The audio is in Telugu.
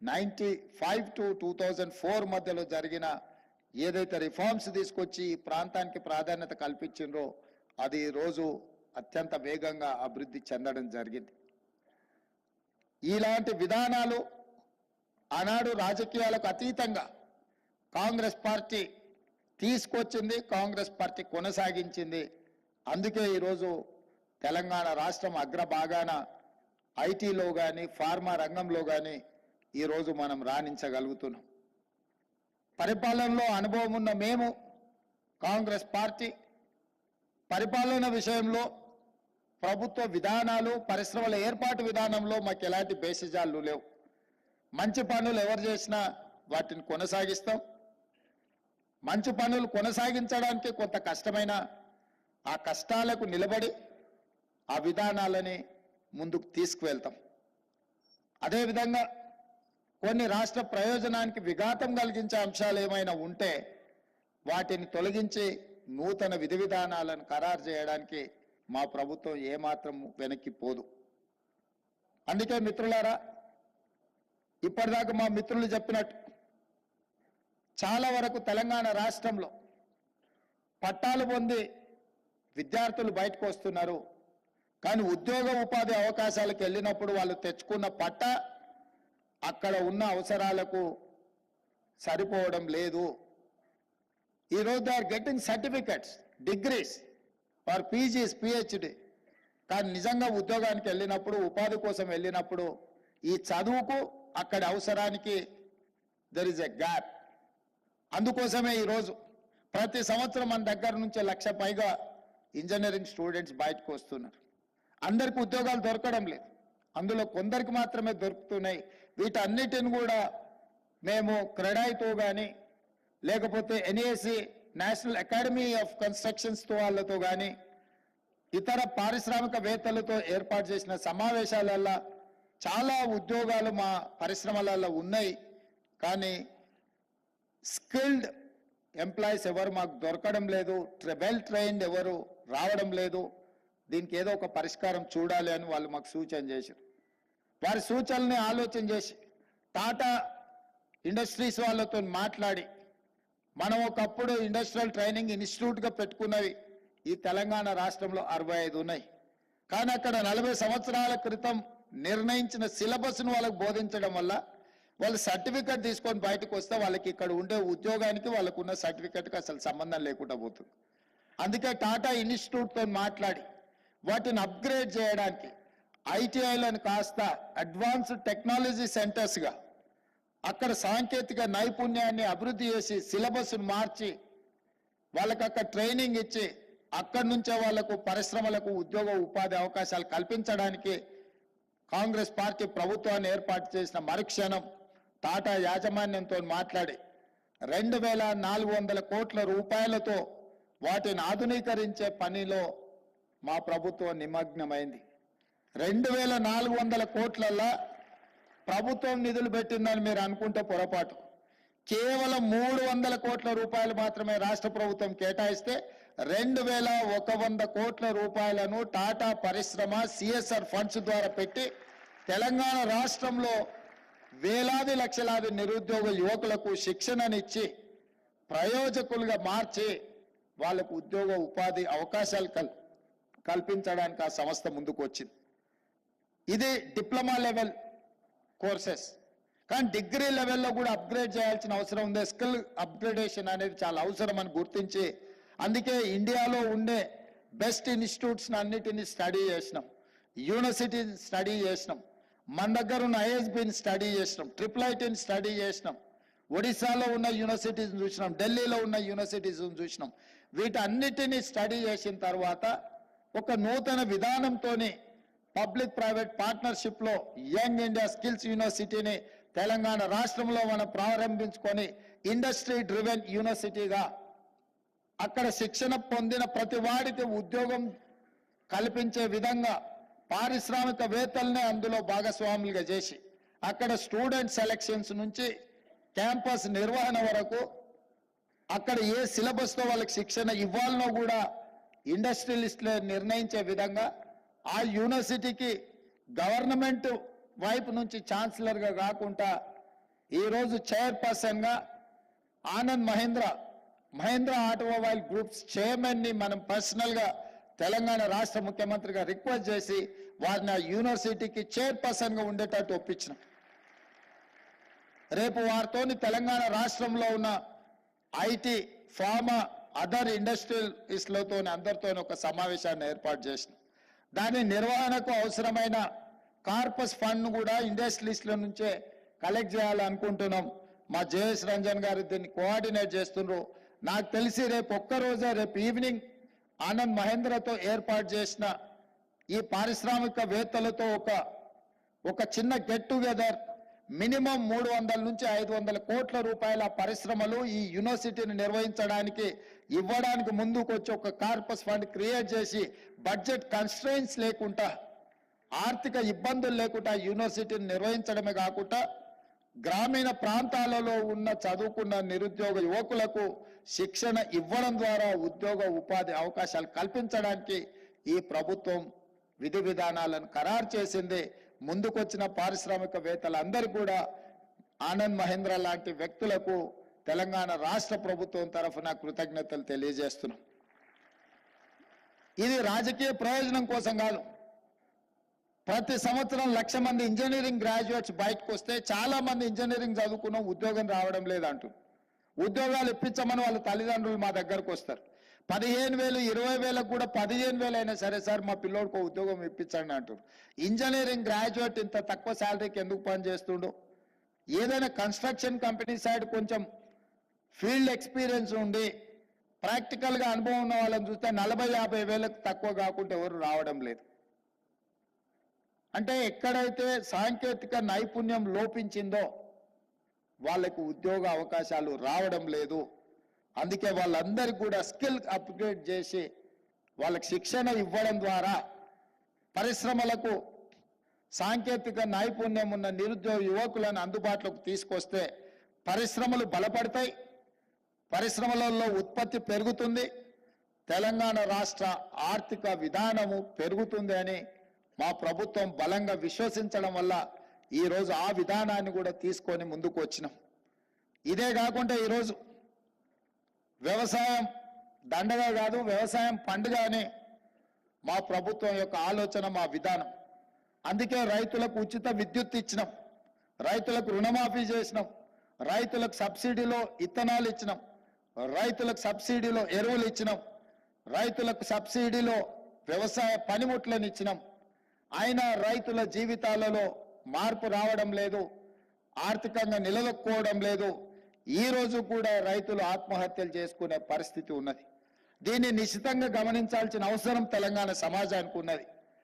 Ninety five to two thousand four మధ్యలో జరిగిన ఏదైతే రిఫార్మ్స్ తీసుకొచ్చి ఈ ప్రాంతానికి ప్రాధాన్యత కల్పించిండ్రో అది రోజు అత్యంత వేగంగా అభివృద్ధి చెందడం జరిగింది. ఇలాంటి విధానాలు ఆనాడు రాజకీయాలకు అతీతంగా కాంగ్రెస్ పార్టీ తీసుకొచ్చింది కాంగ్రెస్ పార్టీ కొనసాగించింది. అందుకే ఈరోజు తెలంగాణ రాష్ట్రం అగ్రభాగాన ఐటీలో కానీ ఫార్మా రంగంలో కానీ ఈరోజు మనం రాణించగలుగుతున్నాం. పరిపాలనలో అనుభవం ఉన్న మేము కాంగ్రెస్ పార్టీ పరిపాలన విషయంలో ప్రభుత్వ విధానాలు పరిశ్రమల ఏర్పాటు విధానంలో మాకు ఎలాంటి బేసిజాలు లేవు. మంచి పనులు ఎవరు చేసినా వాటిని కొనసాగిస్తాం. మంచి పనులు కొనసాగించడానికి కొంత కష్టమైన ఆ కష్టాలకు నిలబడి ఆ విధానాలని ముందుకు తీసుకువెళ్తాం. అదేవిధంగా కొన్ని రాష్ట్ర ప్రయోజనానికి విఘాతం కలిగించే అంశాలు ఏమైనా ఉంటే వాటిని తొలగించి నూతన విధి విధానాలను ఖరారు చేయడానికి మా ప్రభుత్వం ఏమాత్రం వెనక్కి పోదు. అందుకే మిత్రులారా ఇప్పటిదాకా మా మిత్రులు చెప్పినట్టు చాలా వరకు తెలంగాణ రాష్ట్రంలో పట్టాలు పొంది విద్యార్థులు బయటకు వస్తున్నారు. కానీ ఉద్యోగ ఉపాధి అవకాశాలకు వెళ్ళినప్పుడు వాళ్ళు తెచ్చుకున్న పట్ట అక్కడ ఉన్న అవసరాలకు సరిపోవడం లేదు. ఈరోజు they are getting certificates degrees for PGs PhD కానీ నిజంగా ఉద్యోగానికి వెళ్ళినప్పుడు ఉపాధి కోసం వెళ్ళినప్పుడు ఈ చదువుకు అక్కడ అవసరానికి దర్ ఇస్ ఎ గ్యాప్ అందుకోసమే ఈరోజు ప్రతి సంవత్సరం మన దగ్గర నుంచి లక్ష పైగా ఇంజనీరింగ్ స్టూడెంట్స్ బయటకు వస్తున్నారు. అందరికి ఉద్యోగాలు దొరకడం లేదు. అందులో కొందరికి మాత్రమే దొరుకుతున్నాయి. వీటన్నిటిని కూడా మేము క్రెడాయితో కానీ లేకపోతే ఎన్ఏసి నేషనల్ అకాడమీ ఆఫ్ కన్స్ట్రక్షన్స్తో వాళ్ళతో కానీ ఇతర పారిశ్రామికవేత్తలతో ఏర్పాటు చేసిన సమావేశాలల్లో చాలా ఉద్యోగాలు మా పరిశ్రమలలో ఉన్నాయి. కానీ స్కిల్డ్ ఎంప్లాయీస్ ఎవరు మాకు దొరకడం లేదు వెల్ ట్రైన్డ్ ఎవరు రావడం లేదు. దీనికి ఏదో ఒక పరిష్కారం చూడాలి అని వాళ్ళు మాకు సూచన చేశారు. వారి సూచనల్ని ఆలోచన చేసి టాటా ఇండస్ట్రీస్ వాళ్ళతో మాట్లాడి మనం ఒకప్పుడు ఇండస్ట్రియల్ ట్రైనింగ్ ఇన్స్టిట్యూట్గా పెట్టుకున్నవి ఈ తెలంగాణ రాష్ట్రంలో అరవై ఐదు ఉన్నాయి. కానీ అక్కడ నలభై సంవత్సరాల క్రితం నిర్ణయించిన సిలబస్ను వాళ్ళకు బోధించడం వల్ల వాళ్ళు సర్టిఫికెట్ తీసుకొని బయటకు వస్తే వాళ్ళకి ఇక్కడ ఉండే ఉద్యోగానికి వాళ్ళకు ఉన్న సర్టిఫికెట్కి అసలు సంబంధం లేకుండా పోతుంది. అందుకే టాటా ఇన్స్టిట్యూట్తో మాట్లాడి వాటిని అప్గ్రేడ్ చేయడానికి ఐటీఐలను కాస్త అడ్వాన్స్డ్ టెక్నాలజీ సెంటర్స్గా అక్కడ సాంకేతిక నైపుణ్యాన్ని అభివృద్ధి చేసి సిలబస్ను మార్చి వాళ్ళకి అక్కడ ట్రైనింగ్ ఇచ్చి అక్కడి నుంచే వాళ్ళకు పరిశ్రమలకు ఉద్యోగ ఉపాధి అవకాశాలు కల్పించడానికి కాంగ్రెస్ పార్టీ ప్రభుత్వాన్ని ఏర్పాటు చేసిన మరుక్షణం టాటా యాజమాన్యంతో మాట్లాడి రెండు వేల నాలుగు వందల కోట్ల రూపాయలతో వాటిని ఆధునీకరించే పనిలో మా ప్రభుత్వం నిమగ్నమైంది. రెండు వేల నాలుగు వందల కోట్లల్లో ప్రభుత్వం నిధులు పెట్టిందని మీరు అనుకుంటే పొరపాటు. కేవలం మూడు వందల కోట్ల రూపాయలు మాత్రమే రాష్ట్ర ప్రభుత్వం కేటాయిస్తే రెండు వేల ఒక వంద కోట్ల రూపాయలను టాటా పరిశ్రమ సిఎస్ఆర్ ఫండ్స్ ద్వారా పెట్టి తెలంగాణ రాష్ట్రంలో వేలాది లక్షలాది నిరుద్యోగ యువకులకు శిక్షణనిచ్చి ప్రయోజకులుగా మార్చి వాళ్ళకు ఉద్యోగ ఉపాధి అవకాశాలు కల్ కల్పించడానికి ఆ సంస్థ ముందుకు వచ్చింది ఇది డిప్లొమా లెవెల్ కోర్సెస్. కానీ డిగ్రీ లెవెల్లో కూడా అప్గ్రేడ్ చేయాల్సిన అవసరం ఉంది. స్కిల్ అప్గ్రేడేషన్ అనేది చాలా అవసరం అని గుర్తించి అందుకే ఇండియాలో ఉండే బెస్ట్ ఇన్స్టిట్యూట్స్ అన్నిటిని స్టడీ చేసినాం. యూనివర్సిటీని స్టడీ చేసినాం. మన దగ్గర ఉన్న ఐఎస్బిని స్టడీ చేసినాం. ట్రిపుల్ ఐటీని స్టడీ చేసినాం. ఒడిశాలో ఉన్న యూనివర్సిటీస్ చూసినాం. ఢిల్లీలో ఉన్న యూనివర్సిటీస్ని చూసినాం. వీటన్నిటిని స్టడీ చేసిన తర్వాత ఒక నూతన విధానంతోనే పబ్లిక్ ప్రైవేట్ పార్ట్నర్షిప్లో యంగ్ ఇండియా స్కిల్స్ యూనివర్సిటీని తెలంగాణ రాష్ట్రంలో మనం ప్రారంభించుకొని ఇండస్ట్రీ డ్రివెన్ యూనివర్సిటీగా అక్కడ శిక్షణ పొందిన ప్రతి వాడికి ఉద్యోగం కల్పించే విధంగా పారిశ్రామికవేత్తలనే అందులో భాగస్వాములుగా చేసి అక్కడ స్టూడెంట్ సెలక్షన్స్ నుంచి క్యాంపస్ నిర్వహణ వరకు అక్కడ ఏ సిలబస్తో వాళ్ళకి శిక్షణ ఇవ్వాలనో కూడా ఇండస్ట్రియలిస్టులే నిర్ణయించే విధంగా ఆ యూనివర్సిటీకి గవర్నమెంట్ వైపు నుంచి ఛాన్సలర్గా కాకుండా ఈరోజు చైర్పర్సన్గా ఆనంద్ మహేంద్ర మహేంద్ర ఆటోమొబైల్ గ్రూప్స్ చైర్మన్ని మనం పర్సనల్గా తెలంగాణ రాష్ట్ర ముఖ్యమంత్రిగా రిక్వెస్ట్ చేసి వారిని ఆ యూనివర్సిటీకి చైర్పర్సన్గా ఉండేటట్టు ఒప్పించిన. రేపు వారితోని తెలంగాణ రాష్ట్రంలో ఉన్న ఐటీ ఫార్మా అదర్ ఇండస్ట్రియలిస్ట్లతో అందరితో ఒక సమావేశాన్ని ఏర్పాటు చేసిన. దాని నిర్వహణకు అవసరమైన కార్పస్ ఫండ్ కూడా ఇండస్ట్రీస్ల నుంచే కలెక్ట్ చేయాలనుకుంటున్నాం మా జేఎస్ రంజన్ గారు దీన్ని కోఆర్డినేట్ చేస్తున్నారు నాకు తెలిసి రేపు ఒక్కరోజే రేపు ఈవినింగ్ ఆనంద్ మహేంద్రతో ఏర్పాటు చేసిన ఈ పారిశ్రామికవేత్తలతో ఒక ఒక చిన్న గెట్ టుగెదర్ మినిమం మూడు వందల నుంచి ఐదు వందల కోట్ల రూపాయల పరిశ్రమలు ఈ యూనివర్సిటీని నిర్వహించడానికి ఇవ్వడానికి ముందుకు వచ్చి ఒక కార్పస్ ఫండ్ క్రియేట్ చేసి బడ్జెట్ కన్స్ట్రెయిన్స్ లేకుండా ఆర్థిక ఇబ్బందులు లేకుండా యూనివర్సిటీని నిర్వహించడమే కాకుండా గ్రామీణ ప్రాంతాలలో ఉన్న చదువుకున్న నిరుద్యోగ యువకులకు శిక్షణ ఇవ్వడం ద్వారా ఉద్యోగ ఉపాధి అవకాశాలు కల్పించడానికి ఈ ప్రభుత్వం విధి విధానాలను ఖరారు చేసింది. ముందుకొచ్చిన పారిశ్రామికవేత్తలందరూ కూడా ఆనంద్ మహేంద్ర లాంటి వ్యక్తులకు తెలంగాణ రాష్ట్ర ప్రభుత్వం తరఫున కృతజ్ఞతలు తెలియజేస్తున్నాం. ఇది రాజకీయ ప్రయోజనం కోసం కాదు. ప్రతి సంవత్సరం లక్ష మంది ఇంజనీరింగ్ గ్రాడ్యుయేట్స్ బయటకు వస్తే చాలా మంది ఇంజనీరింగ్ చదువుకున్న ఉద్యోగం రావడం లేదంటూ. ఉద్యోగాలు ఇప్పించమని వాళ్ళ తల్లిదండ్రులు మా దగ్గరకు వస్తారు. పదిహేను వేలు ఇరవై వేలకు కూడా పదిహేను వేలు అయినా సరే సార్ మా పిల్లోడికి ఉద్యోగం ఇప్పించండి అంటారు ఇంజనీరింగ్ గ్రాడ్యుయేట్ ఇంత తక్కువ శాలరీకి ఎందుకు పని చేస్తుండు? ఏదైనా కన్స్ట్రక్షన్ కంపెనీ సైడ్ కొంచెం ఫీల్డ్ ఎక్స్పీరియన్స్ ఉండి ప్రాక్టికల్గా అనుభవం ఉన్న వాళ్ళని చూస్తే నలభై యాభై వేలకు తక్కువ కాకుండా ఎవరు రావడం లేదు. అంటే ఎక్కడైతే సాంకేతిక నైపుణ్యం లోపించిందో వాళ్ళకు ఉద్యోగ అవకాశాలు రావడం లేదు. అందుకే వాళ్ళందరికీ కూడా స్కిల్ అప్గ్రేడ్ చేసి వాళ్ళకి శిక్షణ ఇవ్వడం ద్వారా పరిశ్రమలకు సాంకేతిక నైపుణ్యం ఉన్న నిరుద్యోగ యువకులను అందుబాటులోకి తీసుకొస్తే పరిశ్రమలు బలపడతాయి పరిశ్రమలలో ఉత్పత్తి పెరుగుతుంది తెలంగాణ రాష్ట్ర ఆర్థిక విధానము పెరుగుతుంది అని మా ప్రభుత్వం బలంగా విశ్వసించడం వల్ల ఈరోజు ఆ విధానాన్ని కూడా తీసుకొని ముందుకు వచ్చినాం. ఇదే కాకుండా ఈరోజు వ్యవసాయం దండగా కాదు వ్యవసాయం పండుగ అని మా ప్రభుత్వం యొక్క ఆలోచన మా విధానం. అందుకే రైతులకు ఉచిత విద్యుత్ ఇచ్చినాం. రైతులకు రుణమాఫీ చేసినాం. రైతులకు సబ్సిడీలో ఇత్తనాలు ఇచ్చినాం. రైతులకు సబ్సిడీలో ఎరువులు ఇచ్చినాం. రైతులకు సబ్సిడీలో వ్యవసాయ పనిముట్లను ఇచ్చినాం. అయినా రైతుల జీవితాలలో మార్పు రావడం లేదు. ఆర్థికంగా నిలదొక్కుకోవడం లేదు. ఈ రోజు కూడా రైతులు ఆత్మహత్యలు చేసుకునే పరిస్థితి ఉన్నది. దీన్ని నిశ్చితంగా గమనించాల్సిన అవసరం తెలంగాణ సమాజానికి ఉన్నది.